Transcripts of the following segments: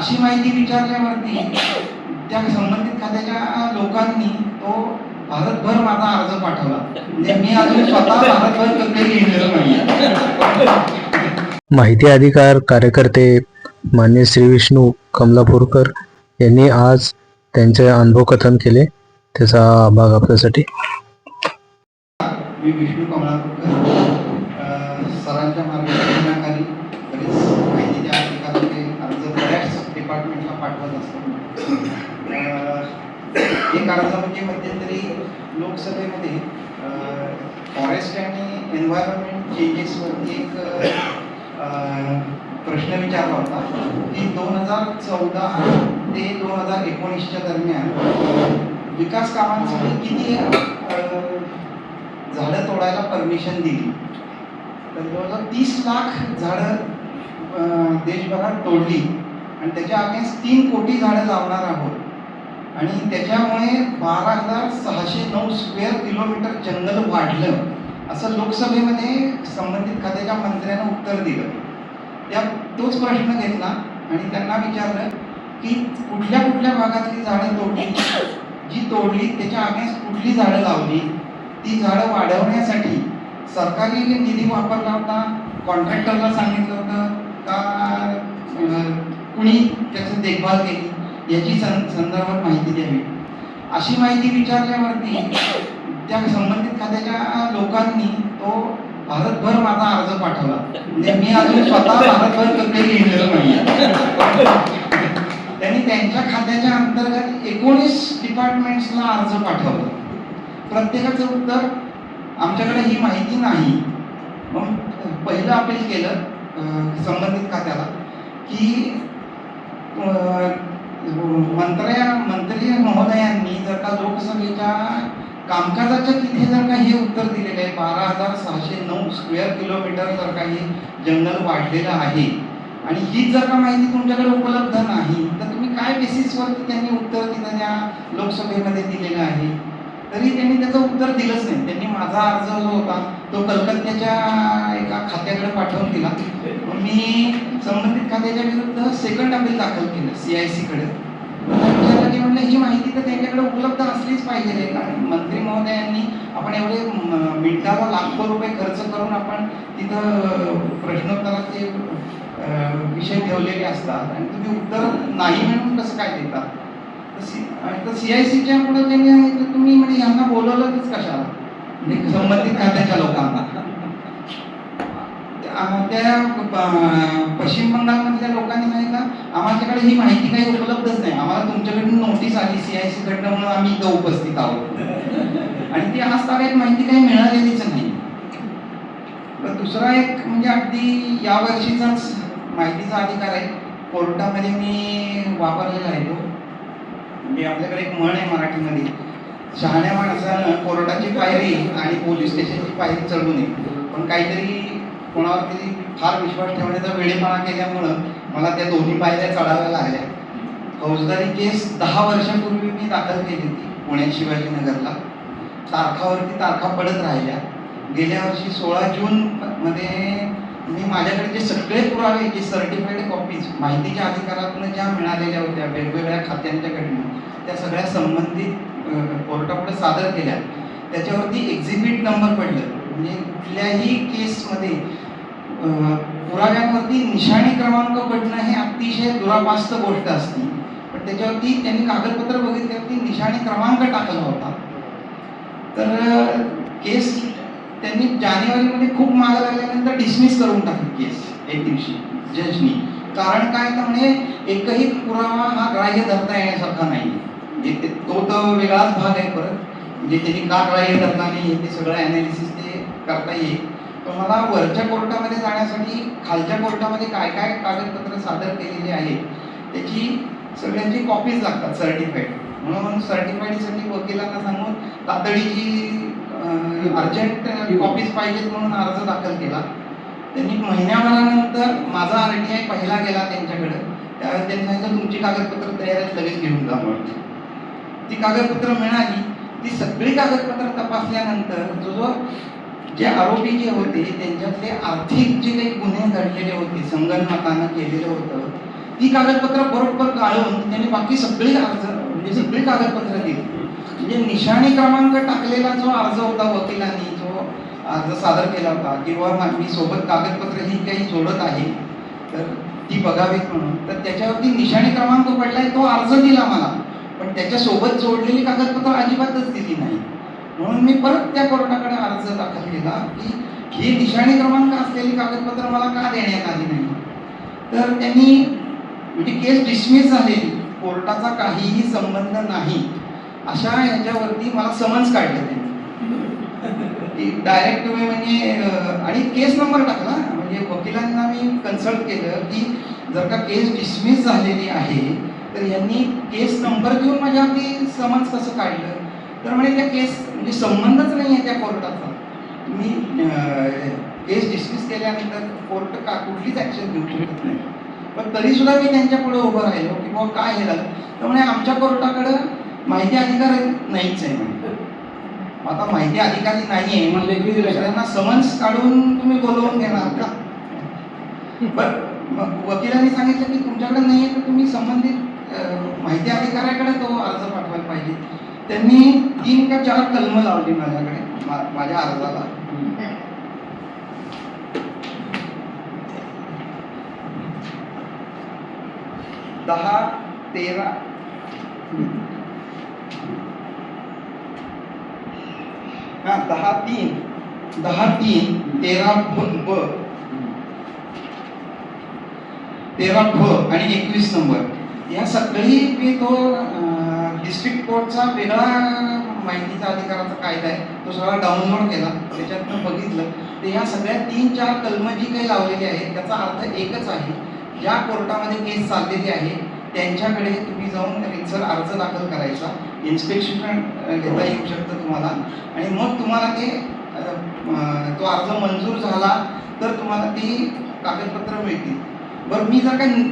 अशी माहिती विचारल्यावरती त्या संबंधित खात्याच्या लोकांनी तो भारतभर माझा अर्ज पाठवला. म्हणजे मी अजून स्वतः भारतभर कधी गेलेलो नाही माहिती अधिकार कार्यकर्ते मान्य श्री विष्णू कमलापूरकर यांनी आज त्यांचे अनुभव कथन केले. त्याचा भाग आपल्यासाठी. मी विष्णू कमलापूरकर सरांच्या मार्गदर्शनाखाली बरेच माहितीच्या अधिकाराचे अर्ज बऱ्याच डिपार्टमेंटला पाठवत असतो अ, एक अर्ज म्हणजे मध्यंतरी लोकसभेमध्ये फॉरेस्ट आणि एन्व्हायरमेंट चेंजेसवरती एक प्रश्न विचारला होता. की दोन हजार चौदा ते दोन हजार एकोणीसच्या दरम्यान विकास कामांसाठी किती झाडं तोडायला परमिशन दिली? तर जवळजवळ तीस लाख झाडं देशभरात तोडली. आणि त्याच्या अगेन्स्ट तीन कोटी झाडं लावणार आहोत. आणि त्याच्यामुळे बारा हजार सहाशे नऊ स्क्वेअर किलोमीटर जंगल वाढलं असं लोकसभेमध्ये संबंधित खात्याच्या मंत्र्यानं उत्तर दिलं. त्या तोच प्रश्न घेतला आणि त्यांना विचारलं की कुठल्या कुठल्या भागातली झाडं तोडली? जी तोडली त्याच्या अगेन्स्ट कुठली झाडं लावली? ती झाडं वाढवण्यासाठी सरकारी निधी वापरला होता कॉन्ट्रॅक्टरला सांगितलं होतं का कुणी त्याची देखभाल केली? याची सं संदर्भात माहिती द्यावी. अशी माहिती विचारल्यावरती त्या संबंधित खात्याच्या लोकांनी तो भारतभर माझा अर्ज पाठवला. म्हणजे मी अजून स्वतः भारतभर कपडे गेलेलो नाही त्यांनी त्यांच्या खात्याच्या अंतर्गत एकोणीस डिपार्टमेंट्सला अर्ज पाठवला. प्रत्येकाचं उत्तर आमच्याकडे ही माहिती नाही. मग पहिलं अपील केलं संबंधित खात्याला की मंत्र्या मंत्री महोदयांनी जर का लोकसभेच्या कामकाजाच्या तिथे जर का हे उत्तर दिलेलं आहे बारा हजार सहाशे नऊ स्क्वेअर किलोमीटर जर का हे जंगल वाढलेलं आहे आणि हीच जर का माहिती तुमच्याकडे उपलब्ध नाही तर तुम्ही काय बेसिसवरती त्यांनी उत्तर तिथं त्या लोकसभेमध्ये दिलेलं आहे? तरी त्यांनी त्याचं उत्तर दिलंच नाही. त्यांनी माझा अर्ज जो होता तो कलकत्त्याच्या एका खात्याकडे पाठवून दिला. मी संबंधित खात्याच्या विरुद्ध सेकंड अपील दाखल केलं सी आय सीकडे विचारलं की म्हणलं ही माहिती तर त्यांच्याकडे उपलब्ध असलीच पाहिजे कारण मंत्री महोदयांनी आपण एवढे मिनिटाला लाखो रुपये खर्च करून आपण तिथं प्रश्नोत्तराचे विषय ठेवलेले असतात आणि तुम्ही उत्तर नाही म्हणून कसं काय देतात तर सी आणि आय सीच्या पुढे त्यांनी तुम्ही म्हणजे यांना बोलवलंच कशाला? संबंधित खात्याच्या लोकांना. त्या- पश्चिम बंगालमधल्या लोकांनी सांगितलं आमच्याकडे ही माहिती काही उपलब्धच नाही. आम्हाला तुमच्याकडून नोटीस आली सी आय सी कडनं म्हणून आम्ही इथं उपस्थित आहोत. आणि ती आज तागायत माहिती काही मिळालेलीच नाही. तर दुसरा एक म्हणजे अगदी या वर्षीचाच माहितीचा अधिकार आहे. कोर्टामध्ये मी वापरलेला आहे तो. म्हणजे आपल्याकडे एक म्हण आहे मराठीमध्ये. शहाण्या माणसानं कोर्टाची पायरी आणि पोलीस स्टेशनची पायरी चढू नये. पण काहीतरी कोणावर तरी फार विश्वास ठेवण्याचा वेळेपणा केल्यामुळं मला त्या दोन्ही पायऱ्या चढाव्या लागल्या. फौजदारी केस दहा वर्षापूर्वी मी दाखल केली होती पुण्यात शिवाजीनगरला. तारखावरती तारखा पडत राहिल्या. गेल्या वर्षी सोळा जून मध्ये मी माझ्याकडे जे सगळे पुरावे जे सर्टिफाईड कॉपीज माहितीच्या अधिकारातून ज्या मिळालेल्या होत्या वेगवेगळ्या खात्यांच्याकडनं त्या सगळ्या संबंधित कोर्टापुढे सादर केल्या. त्याच्यावरती एक्झिबिट नंबर पडलं. म्हणजे कुठल्याही केसमध्ये पुराव्यांवरती निशाणी क्रमांक पडणं हे अतिशय दुरापास्त गोष्ट असते. पण त्याच्यावरती त्यांनी कागदपत्र बघितल्यावरती निशाणी क्रमांक टाकला होता. तर केस त्यांनी जानेवारीमध्ये खूप माग लागल्यानंतर डिसमिस करून टाकली केस एक दिवशी जजनी कारण काय? तर म्हणजे एकही पुरावा हा ग्राह्य धरता येण्यासारखा नाही जे ते- तो तर वेगळाच भाग आहे परत. म्हणजे त्यांनी का ग्राह्य धरला नाही ते सगळं अनालिसिस ते करता येईल. तर मला वरच्या कोर्टामध्ये जाण्यासाठी खालच्या कोर्टामध्ये काय काय कागदपत्र सादर केलेली आहे त्याची सगळ्यांची कॉपीज लागतात सर्टिफाईड म्हणून म्हणून सर्टिफाईडसाठी वकिलांना सांगून तातडीची अर्जंट कॉपीज पाहिजेत म्हणून अर्ज दाखल केला. त्यांनी महिन्याभरानंतर माझा आर टी आय पहिला गेला त्यांच्याकडे. त्यावेळेस त्यांनी सांगितलं तुमची कागदपत्र तयार आहेत लगेच घेऊन जा. म्हणून ती कागदपत्र मिळाली ती सगळी कागदपत्र तपासल्यानंतर जो जो जे आरोपी जे होते त्यांच्यातले आर्थिक जे काही गुन्हे घडलेले होते संगणमतानं केलेलं होतं ती कागदपत्र बरोबर गाळून त्यांनी बाकी सगळी अर्ज म्हणजे सगळी कागदपत्र दिली. म्हणजे निशाणी क्रमांक टाकलेला जो अर्ज होता वकिलांनी जो अर्ज सादर केला होता किंवा मी सोबत कागदपत्र ही काही जोडत आहे तर ती बघावीत म्हणून. तर त्याच्यावरती निशाणी क्रमांक पडलाय तो अर्ज दिला मला. पण त्याच्यासोबत जोडलेली कागदपत्र अजिबातच दिली नाही. म्हणून मी परत त्या कोर्टाकडे अर्ज दाखल केला की ही निशाणी क्रमांक असलेली कागदपत्र मला का देण्यात आली नाही? तर त्यांनी म्हणजे केस डिसमिस झालेली कोर्टाचा काहीही संबंध नाही. अशा ह्याच्यावरती मला समन्स काढले त्यांनी. डायरेक्ट तुम्ही म्हणजे आणि केस नंबर टाकला. म्हणजे वकिलांना मी कन्सल्ट केलं की जर का केस डिसमिस झालेली आहे तर यांनी केस नंबर देऊन माझ्यावरती समन्स कसं काढलं? तर म्हणे त्या केस म्हणजे संबंधच नाही आहे त्या कोर्टाचा तुम्ही केस डिसमिस केल्यानंतर कोर्ट का कुठलीच ॲक्शन घेऊ शकत नाही. पण तरी सुद्धा मी त्यांच्या पुढे उभं राहिलो की बाबा काय हे झालं? तर म्हणे आमच्या कोर्टाकडं माहिती अधिकार नाहीच आहे म्हणे. आता माहिती अधिकारी नाही आहे म्हणजे दुसऱ्यांना समन्स काढून तुम्ही बोलवून घेणार का? पण वकिलांनी सांगितलं की तुमच्याकडे नाही आहे तर तुम्ही संबंधित माहिती अधिकाऱ्याकडे तो अर्ज पाठवायला पाहिजे. त्यांनी तीन का चार कलम लावली माझ्याकडे मा- माझ्या अर्जाला. दहा तेरा. हा दहा तीन. दहा तीन तेरा ब तेरा ब आणि एकवीस नंबर. या सगळी मी तो डिस्ट्रिक्ट कोर्टचा वेगळा माहितीचा अधिकाराचा कायदा आहे. तो सगळा डाउनलोड केला. त्याच्यातनं बघितलं. तर या सगळ्या तीन चार कलमं जी काही लावलेली आहेत त्याचा अर्थ एकच आहे. ज्या कोर्टामध्ये केस चाललेली आहे त्यांच्याकडे तुम्ही जाऊन रितसर अर्ज दाखल करायचा. इन्स्पेक्शन घेता येऊ शकतं तुम्हाला. आणि मग तुम्हाला ते तो अर्ज मंजूर झाला तर तुम्हाला ती कागदपत्र मिळतील. बरं मी जर काही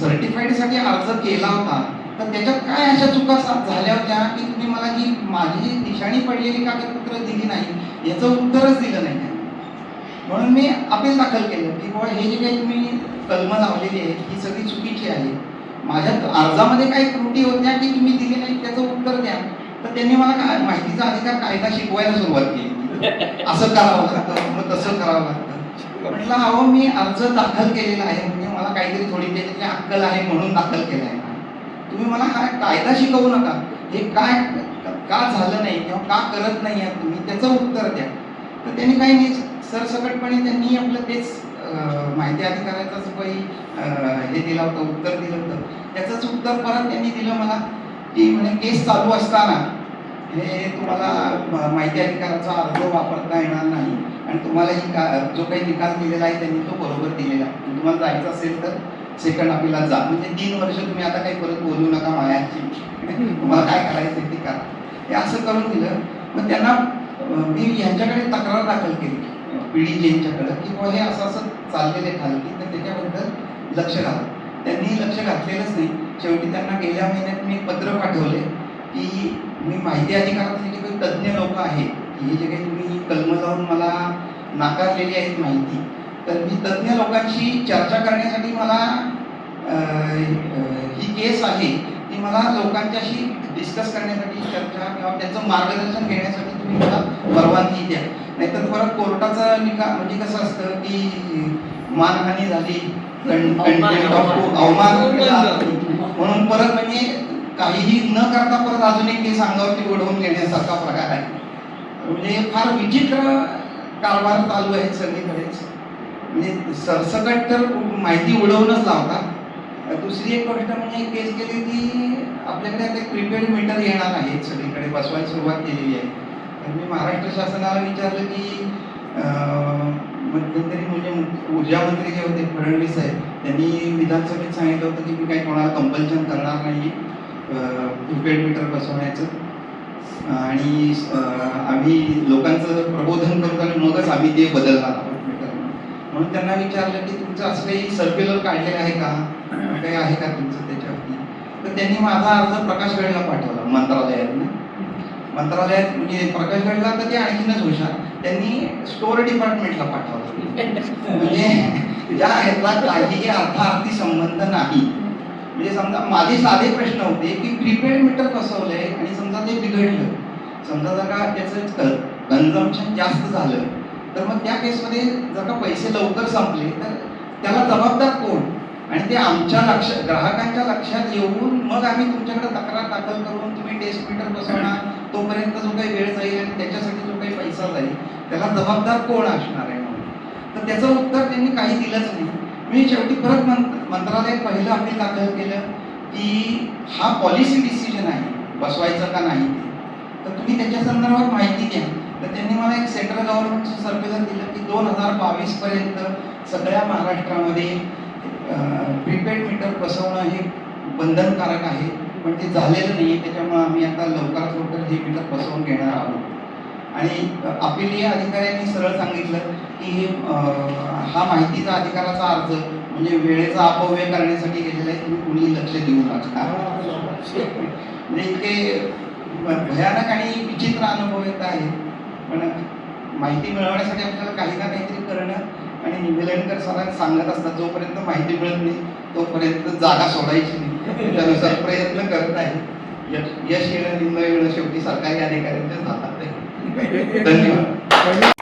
सर्टिफाईडसाठी अर्ज केला होता तर त्याच्यात काय अशा चुका झाल्या होत्या की तुम्ही मला जी माझी जी निशाणी पडलेली कागदपत्र दिली नाही याचं उत्तरच दिलं नाही? म्हणून मी अपील दाखल केलं की बाबा हे जे काही तुम्ही कलम लावलेली आहे ही सगळी चुकीची आहे माझ्या अर्जामध्ये काही त्रुटी होत्या की तुम्ही दिली नाही त्याचं उत्तर द्या. तर त्यांनी मला काय माहितीचा अधिकार कायदा शिकवायला सुरुवात केली. असं करावं लागतं मग तसं करावं लागतं. म्हटलं अहो मी अर्ज दाखल केलेला आहे. म्हणजे मला काहीतरी थोडी त्याच्यातली अक्कल आहे म्हणून दाखल केला आहे. तुम्ही मला हा कायदा शिकवू नका. हे काय का झालं नाही किंवा का करत नाही आहात तुम्ही त्याचं उत्तर द्या. तर त्यांनी काही नाही सरसकटपणे त्यांनी आपलं तेच माहिती अधिकाऱ्याचाच काही हे दिला होता उत्तर दिलं होतं. त्याचंच उत्तर परत त्यांनी दिलं मला. की म्हणे केस चालू असताना हे तुम्हाला माहिती अधिकाराचा अर्ज वापरता येणार नाही. आणि तुम्हाला ही का जो काही निकाल दिलेला आहे त्यांनी तो बरोबर दिलेला. आहे तुम्हाला जायचं असेल तर सेकंड अपीलात जा. म्हणजे तीन वर्ष तुम्ही आता काही परत बोलू नका मायाची. तुम्हाला काय करायचं ते करा. हे असं करून दिलं. मग त्यांना मी ह्यांच्याकडे तक्रार दाखल केली. पिढी जैनच्याकडं की बाबा हे असं असं चाललेलं आहे खालती. तर त्याच्याबद्दल लक्ष घाला. त्यांनी लक्ष घातलेलंच नाही. शेवटी त्यांना गेल्या महिन्यात मी पत्र पाठवले की मी माहिती अधिकारातले जे काही तज्ज्ञ लोक आहेत की हे जे काही तुम्ही कलम लावून मला नाकारलेली आहेत माहिती. तर मी तज्ज्ञ लोकांशी चर्चा करण्यासाठी मला ही केस आहे ती मला लोकांच्याशी डिस्कस करण्यासाठी चर्चा किंवा त्यांचं मार्गदर्शन घेण्यासाठी तुम्ही मला परवानगी द्या. नाहीतर परत कोर्टाचा निकाल म्हणजे कसं असतं की मानहानी झाली अवमान म्हणून परत म्हणजे काहीही न करता परत अजून एक केस अंगावरती ओढवून घेण्यासारखा प्रकार आहे. म्हणजे फार विचित्र कारभार चालू आहे सगळीकडेच म्हणजे सरसकट तर माहिती उडवूनच लावतात दुसरी एक गोष्ट म्हणजे एक केस केली की आपल्याकडे आता प्रिपेड मीटर येणार आहे सगळीकडे बसवायला सुरुवात केलेली आहे. तर मी महाराष्ट्र शासनाला विचारलं की मध्यंतरी म्हणजे ऊर्जा मंत्री जे होते फडणवीस साहेब त्यांनी विधानसभेत सांगितलं होतं की मी काही कोणाला कंपल्शन करणार नाही प्रिपेड मीटर बसवण्याचं. आणि आम्ही लोकांचं प्रबोधन करतो आणि मगच आम्ही ते बदलणार म्हणून त्यांना विचारलं की तुमचं असं काही सर्क्युलर काढलेलं आहे का? काही आहे का तुमचं त्याच्यावरती? तर त्यांनी माझा अर्ज प्रकाश गडला पाठवला मंत्रालयातनं. मंत्रालयात म्हणजे प्रकाश गडला तर ते आणखीनच हुशार. त्यांनी स्टोअर डिपार्टमेंटला पाठवलं. म्हणजे ज्या ह्याचा काहीही अर्थार्थी संबंध नाही. म्हणजे समजा माझे साधे प्रश्न होते की प्रीपेड मीटर बसवलंय आणि समजा ते बिघडलं. समजा जर का त्याचं कन्झम्पशन जास्त झालं तर मग त्या केसमध्ये जर का पैसे लवकर संपले तर त्याला जबाबदार कोण? आणि ते आमच्या लक्ष ग्राहकांच्या लक्षात येऊन मग आम्ही तुमच्याकडे तक्रार दाखल करून तुम्ही टेस्ट मीटर बसवणार तोपर्यंत जो काही वेळ जाईल आणि त्याच्यासाठी जो काही पैसा जाईल त्याला जबाबदार कोण असणार आहे म्हणून? तर त्याचं उत्तर त्यांनी काही दिलंच नाही. मी शेवटी परत मंत्रालय मंत्रालयात पहिलं अपील दाखल केलं की हा पॉलिसी डिसिजन आहे. बसवायचं का नाही? तर तुम्ही त्याच्या संदर्भात माहिती द्या तर त्यांनी मला एक सेंट्रल गव्हर्नमेंटचं सर्क्युलर दिलं की दोन हजार बावीस पर्यंत सगळ्या महाराष्ट्रामध्ये प्रीपेड मीटर बसवणं हे बंधनकारक आहे पण ते झालेलं नाही आहे त्याच्यामुळे आम्ही आता लवकरात लवकर हे मीटर बसवून घेणार आहोत. आणि अपिलीय अधिकाऱ्यांनी सरळ सांगितलं की हे हा माहितीचा अधिकाराचा अर्ज म्हणजे वेळेचा अपव्यय करण्यासाठी गेलेला आहे. तुम्ही कुणी लक्ष देऊ नका. म्हणजे इतके भयानक आणि विचित्र अनुभव येत आहेत. पण माहिती मिळवण्यासाठी आपल्याला काही ना काहीतरी करणं आणि निवेदनकर सरांना सांगत असतात जोपर्यंत माहिती मिळत नाही तोपर्यंत जागा सोडायची नाही. त्यानुसार प्रयत्न करत आहे यश येणं निम्न येणं शेवटी सरकारी अधिकाऱ्यांच्याच हातात आहे. धन्यवाद.